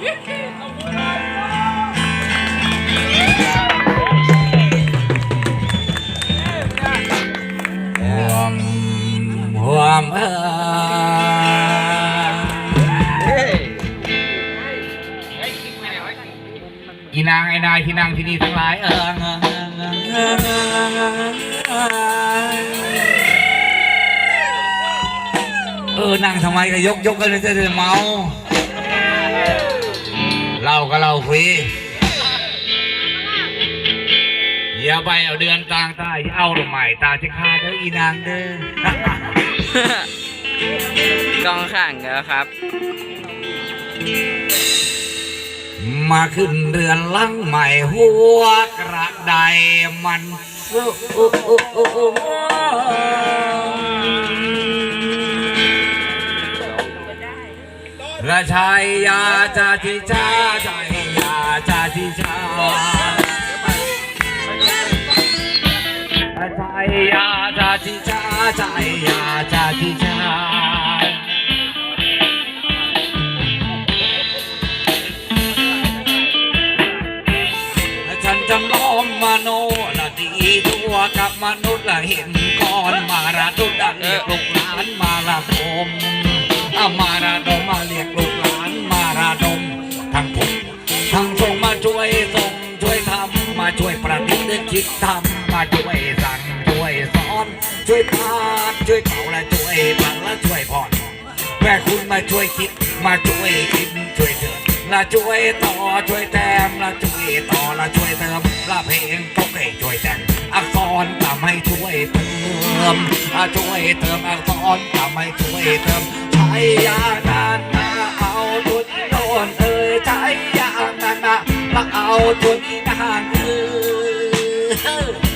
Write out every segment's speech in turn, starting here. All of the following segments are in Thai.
วมห่วมเอออีนางไอ้นายที่นั่งที่นี่ทั้งหลายเออเออนั่งทำไมก็ยกยกกันเลยจะเมา เราก็เราฟรีอย่าไปเอาเดือนต่างตาอย่าเอาลงใหม่ตาจะคาเด้ออีนางเด้อกองข้างแล้วครับ มาขึ้นเรือนลังใหม่หัวกระไดมันโอ้โอ้โอ้โอ้โอ้ละชายยาจาจิชาชายยาจาจิชาละชายาจาจิชาชายาจาจิชาฉันจำลองมโนละดีตัวกับมนุษย์ละเห็นก่อนมาราดุดันเรียกลูกหลานมาราดมอมาราด ช่วยทำมาช่วยประดิษฐ์คิดทำมาช่วยสั่งช่วยสอน ช่วยพาดช่วยเป่าและช่วยพังและช่วยผ่อนแม่คุณมาช่วยคิดมาช่วยกินช่วยเถิดละช่วยต่อช่วยแต้มละช่วยต่อละช่วยเติมละเพลงต้องให้ช่วยแต่งอักษรทำให้ช่วยเติมอะช่วยเติมอักษรทำให้ช่วยเติมใช้ยานานนะเอาาทุนกลางคืน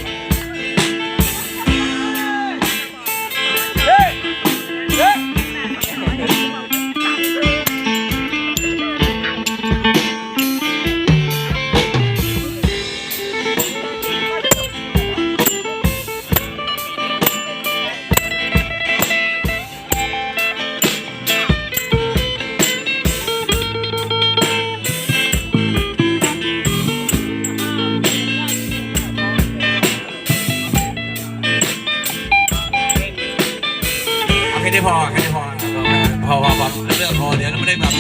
ได้พอแค่พอพอพอพอเรื่องพอเดี๋ยวไม่ได้แบบ